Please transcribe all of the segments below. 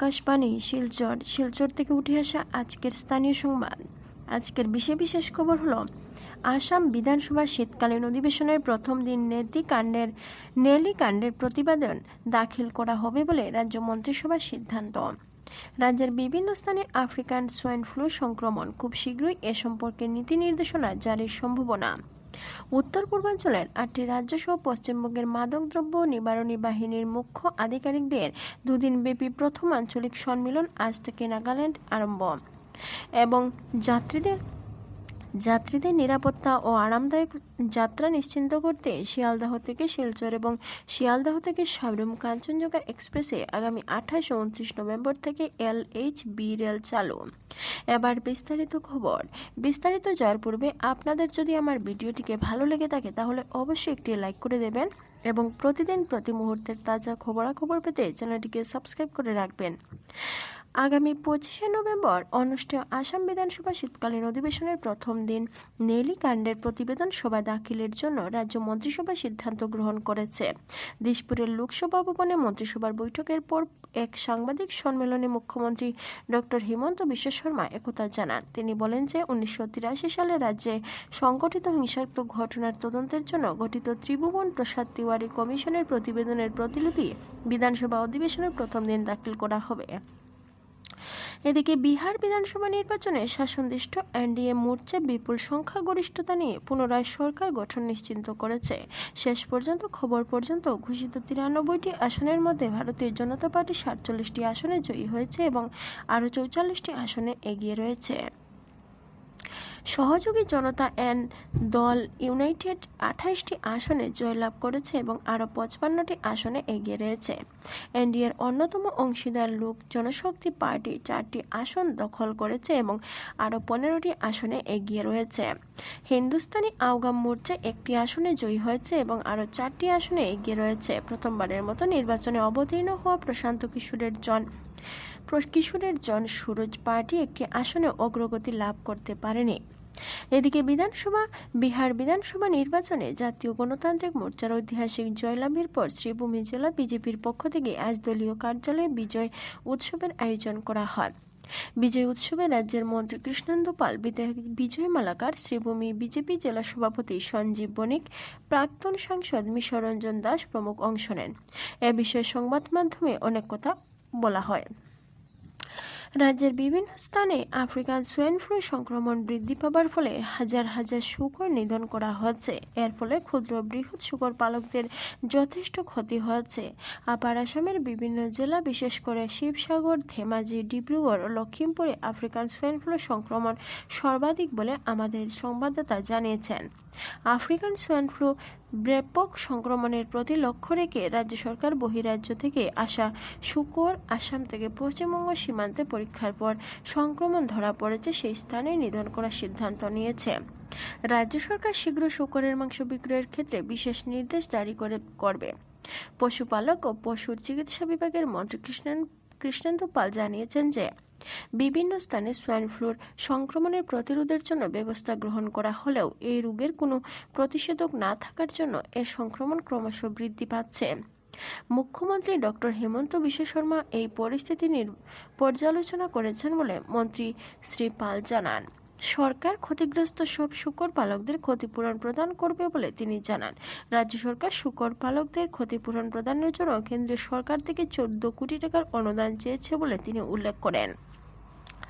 আকাশবাণী, শিলচর। শিলচর থেকে উঠে আসা আজকের স্থানীয় সংবাদ। আজকের বিশেষ বিশেষ খবর হলো, আসাম বিধানসভা শীতকালীন অধিবেশনের প্রথম দিন নেতি কাণ্ডের নেলি কাণ্ডের প্রতিবেদন দাখিল করা হবে বলে রাজ্য মন্ত্রিসভার সিদ্ধান্ত। রাজ্যের বিভিন্ন স্থানে আফ্রিকান সোয়াইন ফ্লু সংক্রমণ খুব শীঘ্রই এ সম্পর্কে নীতি নির্দেশনা জারির সম্ভাবনা। উত্তর পূর্বাঞ্চলের আটটি রাজ্য সহ পশ্চিমবঙ্গের মাদকদ্রব্য নিবারণী বাহিনীর মুখ্য আধিকারিকদের দুদিন ব্যাপী প্রথম আঞ্চলিক সম্মেলন আজ থেকে নাগাল্যান্ড আরম্ভ। এবং যাত্রীদের যাত্রীদের নিরাপত্তা ও আরামদায়ক যাত্রা নিশ্চিন্ত করতে শিয়ালদাহ থেকে শিলচর এবং শিয়ালদাহ থেকে সাবরুম কাঞ্চনজঙ্ঘা এক্সপ্রেসে আগামী আঠাশ ও উনত্রিশ নভেম্বর থেকে এল এইচ বি রেল চালু। এবার বিস্তারিত খবর। বিস্তারিত যাওয়ার পূর্বে আপনাদের যদি আমার ভিডিওটিকে ভালো লেগে থাকে, তাহলে অবশ্যই একটি লাইক করে দেবেন। এবং প্রতিদিন প্রতি মুহূর্তের তাজা খবরাখবর পেতে চ্যানেলটিকে সাবস্ক্রাইব করে রাখবেন। আগামী পঁচিশে নভেম্বর অনুষ্ঠেয় আসাম বিধানসভা শীতকালীন অধিবেশনের প্রথম দিন নেলি কাণ্ডের প্রতিবেদন সভা দাখিলের জন্য রাজ্য মন্ত্রিসভা সিদ্ধান্ত গ্রহণ করেছে। দিশপুরের লোকসভা ভবনে মন্ত্রিসভার বৈঠকের পর এক সাংবাদিক সম্মেলনে মুখ্যমন্ত্রী ডক্টর হিমন্ত বিশ্ব শর্মা একথা জানান। তিনি বলেন যে উনিশশো তিরাশি সালে রাজ্যে সংগঠিত হিংসাত্মক ঘটনার তদন্তের জন্য গঠিত ত্রিভুবন প্রসাদ তিওয়ারি কমিশনের প্রতিবেদনের প্রতিলিপি বিধানসভা অধিবেশনের প্রথম দিন দাখিল করা হবে। এদিকে বিহার বিধানসভা নির্বাচনে শাসনদিষ্ট এনডিএ মোর্চা বিপুল সংখ্যাগরিষ্ঠতা নিয়ে পুনরায় সরকার গঠন নিশ্চিন্ত করেছে। শেষ পর্যন্ত, খবর পর্যন্ত ঘোষিত তিরানব্বইটি আসনের মধ্যে ভারতীয় জনতা পার্টি সাতচল্লিশটি আসনে জয়ী হয়েছে এবং আরও চৌচল্লিশটি আসনে এগিয়ে রয়েছে। সহযোগী জনতা এন দল ইউনাইটেড আঠাইশটি আসনে জয়লাভ করেছে এবং আরও পঁচপান্নটি আসনে এগিয়ে রয়েছে। এনডিএর অন্যতম অংশীদার লোক জনশক্তি পার্টি চারটি আসন দখল করেছে এবং আরও পনেরোটি আসনে এগিয়ে রয়েছে। হিন্দুস্তানি আওগাম মোর্চা একটি আসনে জয়ী হয়েছে এবং আরও চারটি আসনে এগিয়ে রয়েছে। প্রথমবারের মতো নির্বাচনে অবতীর্ণ হওয়া প্রশান্ত কিশোরের জন কিশোরের জন সুরজ পার্টি একটি আসনে অগ্রগতি লাভ করতে পারেনি। এদিকে বিধানসভা, বিহার বিধানসভা নির্বাচনে জাতীয় গণতান্ত্রিক মোর্চার ঐতিহাসিক জয়লাভের পর শ্রীভূমি জেলা বিজেপির পক্ষ থেকে আজ দলীয় কার্যালয়ে বিজয় উৎসবের আয়োজন করা হয়। বিজয় উৎসবে রাজ্যের মন্ত্রী কৃষ্ণেন্দু পাল, বিধায়ক বিজয় মালাকার, শ্রীভূমি বিজেপি জেলা সভাপতি সঞ্জীব বণিক, প্রাক্তন সাংসদ মিশরঞ্জন দাস প্রমুখ অংশ নেন। এ বিষয়ে সংবাদ মাধ্যমে অনেক কথা বলা হয়। রাজ্যের বিভিন্ন স্থানে আফ্রিকান সোয়াইন ফ্লু সংক্রমণ বৃদ্ধি পাবার ফলে হাজার হাজার শুকর নিধন করা হচ্ছে। এর ফলে ক্ষুদ্র বৃহৎ শুকর পালকদের যথেষ্ট ক্ষতি হচ্ছে। আপার আসামের বিভিন্ন জেলা, বিশেষ করে শিবসাগর, ধেমাজি, ডিব্রুগড় লক্ষিমপুরে আফ্রিকান সোয়াইন ফ্লু সংক্রমণ সর্বাধিক বলে আমাদের সংবাদদাতা জানিয়েছেন। আফ্রিকান সোয়াইন ফ্লু ব্যাপক সংক্রমণের প্রতি লক্ষ্য রেখে রাজ্য সরকার বহিরাজ্য থেকে আসা শুকর, আসাম থেকে পশ্চিমবঙ্গ সীমান্তে পরীক্ষার পর সংক্রমণ ধরা পড়েছে সেই স্থানে নিধন করার সিদ্ধান্ত নিয়েছে। রাজ্য সরকার শীঘ্র শুকরের মাংস বিক্রয়ের ক্ষেত্রে বিশেষ নির্দেশ জারি করে, করবে। পশুপালক ও পশুর চিকিৎসা বিভাগের মন্ত্রী কৃষ্ণন কৃষ্ণেন্দু পাল জানিয়েছেন যে বিভিন্ন স্থানে সোয়াইন ফ্লুর সংক্রমণের প্রতিরোধের জন্য ব্যবস্থা গ্রহণ করা হলেও এই রোগের কোনো প্রতিষেধক না থাকার জন্য এর সংক্রমণ ক্রমশ বৃদ্ধি পাচ্ছে। মুখ্যমন্ত্রী ডক্টর হেমন্ত বিশ্ব শর্মা এই পরিস্থিতি পর্যালোচনা করেছেন বলে মন্ত্রী শ্রী পাল জানান। সরকার ক্ষতিগ্রস্ত সব শুকর পালকদের ক্ষতিপূরণ প্রদান করবে বলে তিনি জানান। রাজ্য সরকার শুকর পালকদের ক্ষতিপূরণ প্রদানের জন্য কেন্দ্রীয় সরকার থেকে চোদ্দ কোটি টাকার অনুদান চেয়েছে বলে তিনি উল্লেখ করেন।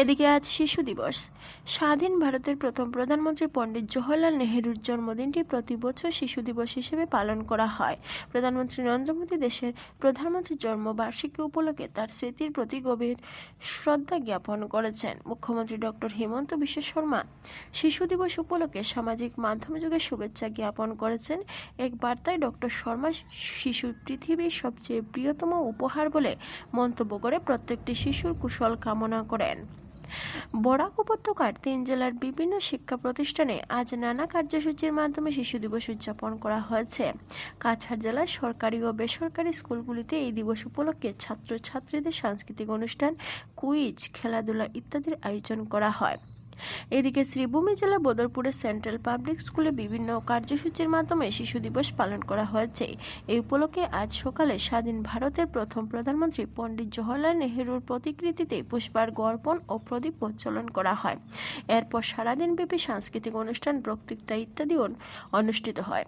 এদিকে আজ শিশু দিবস। স্বাধীন ভারতের প্রথম প্রধানমন্ত্রী পণ্ডিত জওহরলাল নেহেরুর জন্মদিনটি প্রতি বছর শিশু দিবস হিসেবে পালন করা হয়। প্রধানমন্ত্রী নরেন্দ্র মোদী দেশের প্রধানমন্ত্রীর জন্মবার্ষিকী উপলক্ষে তার স্মৃতির প্রতি গভীর শ্রদ্ধা জ্ঞাপন করেছেন মুখ্যমন্ত্রী ডক্টর হেমন্ত বিশ্ব শর্মা। শিশু দিবস উপলক্ষে সামাজিক মাধ্যম যুগে শুভেচ্ছা জ্ঞাপন করেছেন এক বার্তায় ডক্টর শর্মা, শিশু পৃথিবীর সবচেয়ে প্রিয়তম উপহার বলে মন্তব্য করে প্রত্যেকটি শিশুর কুশল কামনা করেন। বরাক উপত্যকার তিন জেলার বিভিন্ন শিক্ষা প্রতিষ্ঠানে আজ নানা কার্যসূচির মাধ্যমে শিশু দিবস উদযাপন করা হয়েছে। কাছাড় জেলার সরকারি ও বেসরকারি স্কুলগুলিতে এই দিবস উপলক্ষে ছাত্রছাত্রীদের সাংস্কৃতিক অনুষ্ঠান, কুইজ, খেলাধুলা ইত্যাদির আয়োজন করা হয়। এদিকে শ্রীভূমি জেলা বদরপুরের সেন্ট্রাল পাবলিক স্কুলে বিভিন্ন কার্যসূচির মাধ্যমে শিশু দিবস পালন করা হয়েছে। এই উপলক্ষে আজ সকালে স্বাধীন ভারতের প্রথম প্রধানমন্ত্রী পণ্ডিত জওহরলাল নেহেরুর প্রতিকৃতিতে পুষ্পার্ঘ গর্পণ ও প্রদীপ প্রচলন করা হয়। এরপর সারাদিনব্যাপী সাংস্কৃতিক অনুষ্ঠান, বক্তৃতা ইত্যাদি অনুষ্ঠিত হয়।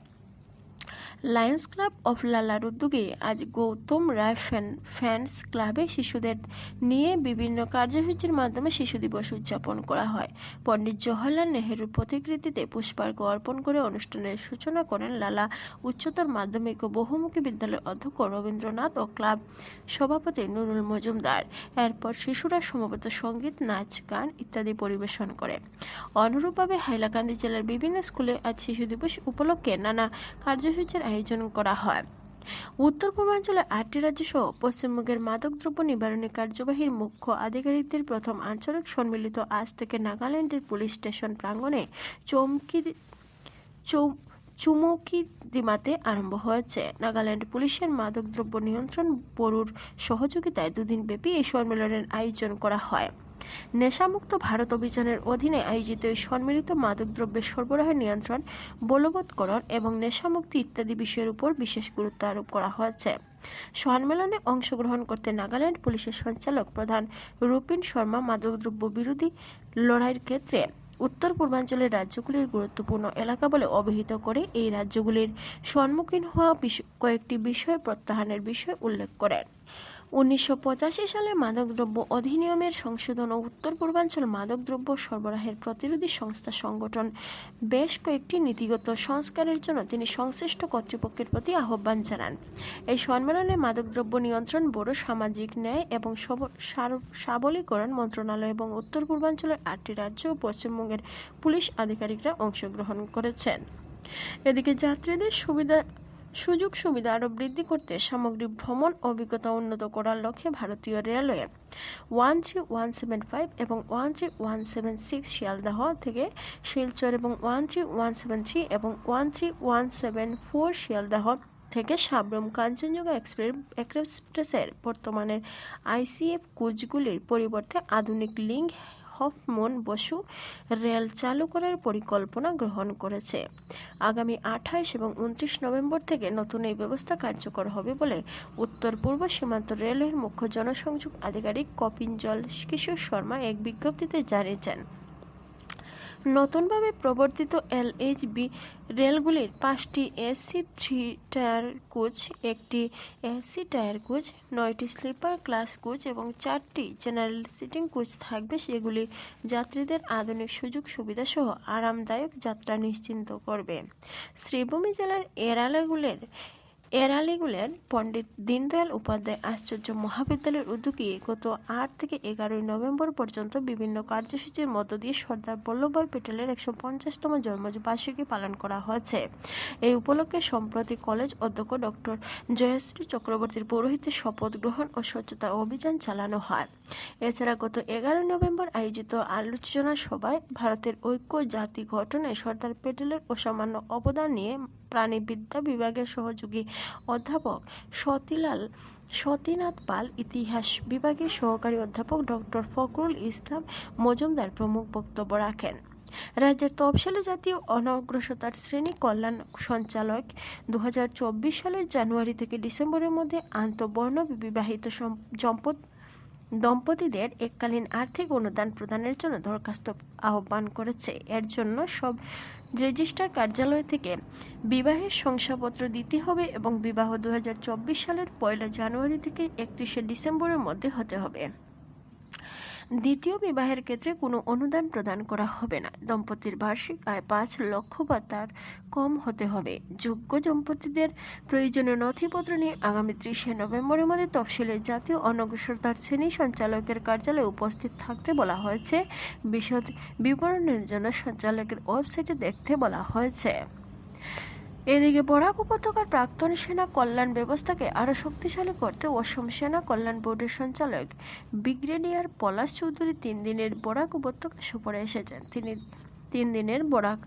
লায়ন্স ক্লাব অফ লালার উদ্যোগে আজ গৌতম রায় ফ্যান, ফ্যান্স ক্লাবে শিশুদের নিয়ে বিভিন্ন কার্যসূচির মাধ্যমে শিশু দিবস উদযাপন করা হয়। পণ্ডিত জওহরলাল নেহেরুর প্রতিকৃতিতে পুষ্পার্ঘ অর্পণ করে অনুষ্ঠানের সূচনা করেন লালা। উচ্চতর মাধ্যমিক ও বহুমুখী বিদ্যালয়ের অধ্যক্ষ রবীন্দ্রনাথ ও ক্লাব সভাপতি নুরুল মজুমদার। এরপর শিশুরা সমবেত সংগীত, নাচ, গান ইত্যাদি পরিবেশন করে। অনুরূপভাবে হাইলাকান্দি জেলার বিভিন্ন স্কুলে আজ শিশু দিবস উপলক্ষে নানা কার্যসূচির আয়োজন করা হয়। উত্তর পূর্বাঞ্চলের আটটি রাজ্য সহ পশ্চিমবঙ্গের মাদকদ্রব্য নিবারণী কার্যবাহীর মুখ্য আধিকারিকদের প্রথম আঞ্চলিক সম্মিলিত আজ থেকে নাগাল্যান্ডের পুলিশ স্টেশন প্রাঙ্গণে চমকি চৌ- চুমকি দিমাতে আরম্ভ হয়েছে। নাগাল্যান্ড পুলিশের মাদকদ্রব্য নিয়ন্ত্রণ ব্যুরোর সহযোগিতায় দুদিন ব্যাপী এই সম্মেলনের আয়োজন করা হয়। নেশামুক্ত ভারত অভিযানের অধীনে আয়োজিত এই সম্মিলিত মাদকদ্রব্যের সরবরাহ নিয়ন্ত্রণ বলবৎকরণ এবং নেশামুক্তি ইত্যাদি বিষয়ের উপর বিশেষ গুরুত্ব আরোপ করা হয়েছে। সম্মেলনে অংশগ্রহণ করতে নাগাল্যান্ড পুলিশের সঞ্চালক প্রধান রূপিন শর্মা মাদকদ্রব্য বিরোধী লড়াইয়ের ক্ষেত্রে উত্তর পূর্বাঞ্চলের রাজ্যগুলির গুরুত্বপূর্ণ এলাকা বলে অভিহিত করে এই রাজ্যগুলির সম্মুখীন হওয়া কয়েকটি বিষয় প্রত্যাহারের বিষয় উল্লেখ করেন। উনিশশো পঁচাশি সালে মাদকদ্রব্য অধিনিয়মের সংশোধন ও উত্তর পূর্বাঞ্চল মাদকদ্রব্য সরবরাহের প্রতিরোধী সংস্থা সংগঠন। বেশ কয়েকটি নীতিগত সংস্কারের জন্য তিনি সংশ্লিষ্ট কর্তৃপক্ষের প্রতি আহ্বান জানান। এই সম্মেলনে মাদকদ্রব্য নিয়ন্ত্রণ ব্যুরো, সামাজিক ন্যায় এবং সাবলীকরণ মন্ত্রণালয় এবং উত্তর পূর্বাঞ্চলের আটটি রাজ্য ও পশ্চিমবঙ্গের পুলিশ আধিকারিকরা অংশগ্রহণ করেছেন। এদিকে যাত্রীদের সুবিধা সুযোগ সুবিধা আরও বৃদ্ধি করতে সামগ্রিক ভ্রমণ অভিজ্ঞতা উন্নত করার লক্ষ্যে ভারতীয় railway one three one seven five এবং one three one seven six Sealdah থেকে শিলচর এবং one three one seven three এবং one three one seven four Sealdah থেকে সাবরুম কাঞ্চনজঙ্ঘা এক্সপ্রেস, এক্সপ্রেসের বর্তমানের আইসিএফ কোচগুলির পরিবর্তে আধুনিক লিঙ্ক হফমন বসু রেল চালু করার পরিকল্পনা গ্রহণ করেছে। আগামী আঠাইশ এবং উনত্রিশ নভেম্বর থেকে নতুন এই ব্যবস্থা কার্যকর হবে বলে উত্তর পূর্ব সীমান্ত রেলের মুখ্য জনসংযোগ আধিকারিক কপিনজল কিশোর শর্মা এক বিজ্ঞপ্তিতে জানিয়েছেন। নতুনভাবে প্রবর্তিত এলএইচবি রেলগুলির পাঁচটি এসি থ্রি টায়ার কোচ, একটি এসি টায়ার কোচ, নয়টি স্লিপার ক্লাস কোচ এবং চারটি জেনারেল সিটিং কোচ থাকবে। সেগুলি যাত্রীদের আধুনিক সুযোগ সুবিধা সহ আরামদায়ক যাত্রা নিশ্চিন্ত করবে। শ্রীভূমি জেলার এরালাগুলের এরালিগুলের পণ্ডিত দীনদয়াল উপাধ্যায় আশ্চর্য মহাবিদ্যালয়ের উদ্যোগে গত আট থেকে এগারোই নভেম্বর পর্যন্ত বিভিন্ন কার্যসূচির মধ্য দিয়ে সর্দার বল্লভভাই প্যাটেলের একশো পঞ্চাশতম জন্মবার্ষিকী পালন করা হয়েছে। এই উপলক্ষে সম্প্রতি কলেজ অধ্যক্ষ ডক্টর জয়শ্রী চক্রবর্তীর পৌরোহিত্যে শপথ গ্রহণ ও স্বচ্ছতা অভিযান চালানো হয়। এছাড়া গত এগারোই নভেম্বর আয়োজিত আলোচনা সভায় ভারতের ঐক্য জাতি গঠনে সর্দার প্যাটেলের অসামান্য অবদান নিয়ে প্রাণীবিদ্যা বিভাগের সহযোগী অধ্যাপক সতীলাল সতীনাথ পাল, ইতিহাস বিভাগের সহকারী অধ্যাপক ডক্টর ফখরুল ইসলাম মজুমদার প্রমুখ বক্তব্য রাখেন। রাজ্যের তফসিলি জাতীয় অনগ্রসতার শ্রেণি কল্যাণ সঞ্চালক দু হাজার চব্বিশ সালের জানুয়ারি থেকে ডিসেম্বরের মধ্যে আন্তঃবর্ণ বিবাহিত সম- সম্পদ দম্পতিদের এককালীন আর্থিক অনুদান প্রদানের জন্য দরখাস্ত আহ্বান করেছে। এর জন্য সব রেজিস্ট্রার কার্যালয় থেকে বিবাহের শংসাপত্র দিতে হবে এবং বিবাহ দু হাজার চব্বিশ সালের পয়লা জানুয়ারি থেকে একত্রিশে ডিসেম্বরের মধ্যে হতে হবে। দ্বিতীয় বিবাহের ক্ষেত্রে কোনো অনুদান প্রদান করা হবে না। দম্পতির বার্ষিক আয় পাঁচ লক্ষ বা তার কম হতে হবে। যোগ্য দম্পতিদের প্রয়োজনীয় নথিপত্র নিয়ে আগামী ত্রিশে নভেম্বরের মধ্যে তফসিলের জাতীয় অনগ্রসরতার শ্রেণি সঞ্চালকের কার্যালয়ে উপস্থিত থাকতে বলা হয়েছে। বিশদ বিবরণের জন্য সঞ্চালকের ওয়েবসাইটে দেখতে বলা হয়েছে। এদিকে বরাক উপত্যকার প্রাক্তন সেনা কল্যাণ ব্যবস্থাকে আরও শক্তিশালী করতে অসম সেনা কল্যাণ বোর্ডের সঞ্চালক ব্রিগেডিয়ার পলাশ চৌধুরী তিন দিনের বরাক উপত্যকা সফরে এসেছেন। তিনি তিন দিনের বরাক।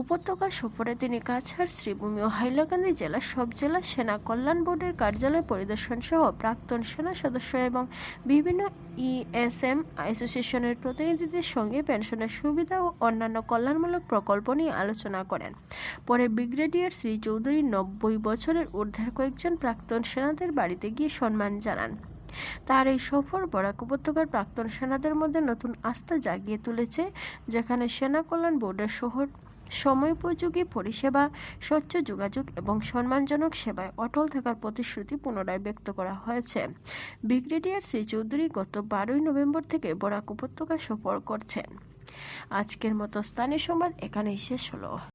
উপত্যকা সফরে তিনি কাছাড়, শ্রীভূমি ও হাইলাকান্দি জেলার সব জেলা সেনা কল্যাণ বোর্ডের কার্যালয় পরিদর্শন সহ প্রাক্তন সেনা সদস্য এবং বিভিন্ন ইএসএম অ্যাসোসিয়েশনের প্রতিনিধিদের সঙ্গে পেনশনের সুবিধা ও অন্যান্য কল্যাণমূলক প্রকল্প নিয়ে আলোচনা করেন। পরে ব্রিগেডিয়ার শ্রী চৌধুরী নব্বই বছরের ঊর্ধ্বের কয়েকজন প্রাক্তন সেনাদের বাড়িতে গিয়ে সম্মান জানান। তার এই সফর বরাক উপত্যকার প্রাক্তন সেনাদের মধ্যে নতুন আস্থা জাগিয়ে তুলেছে, যেখানে সেনা কল্যাণ বোর্ডের শহর সময়োপযোগী পরিষেবা, স্বচ্ছ যোগাযোগ এবং সম্মানজনক সেবায় অটল থাকার প্রতিশ্রুতি পুনরায় ব্যক্ত করা হয়েছে। ব্রিগেডিয়ার শ্রী চৌধুরী গত বারোই নভেম্বর থেকে বরাক উপত্যকা সফর করছেন। আজকের মতো স্থানীয় সংবাদ এখানেই শেষ হলো।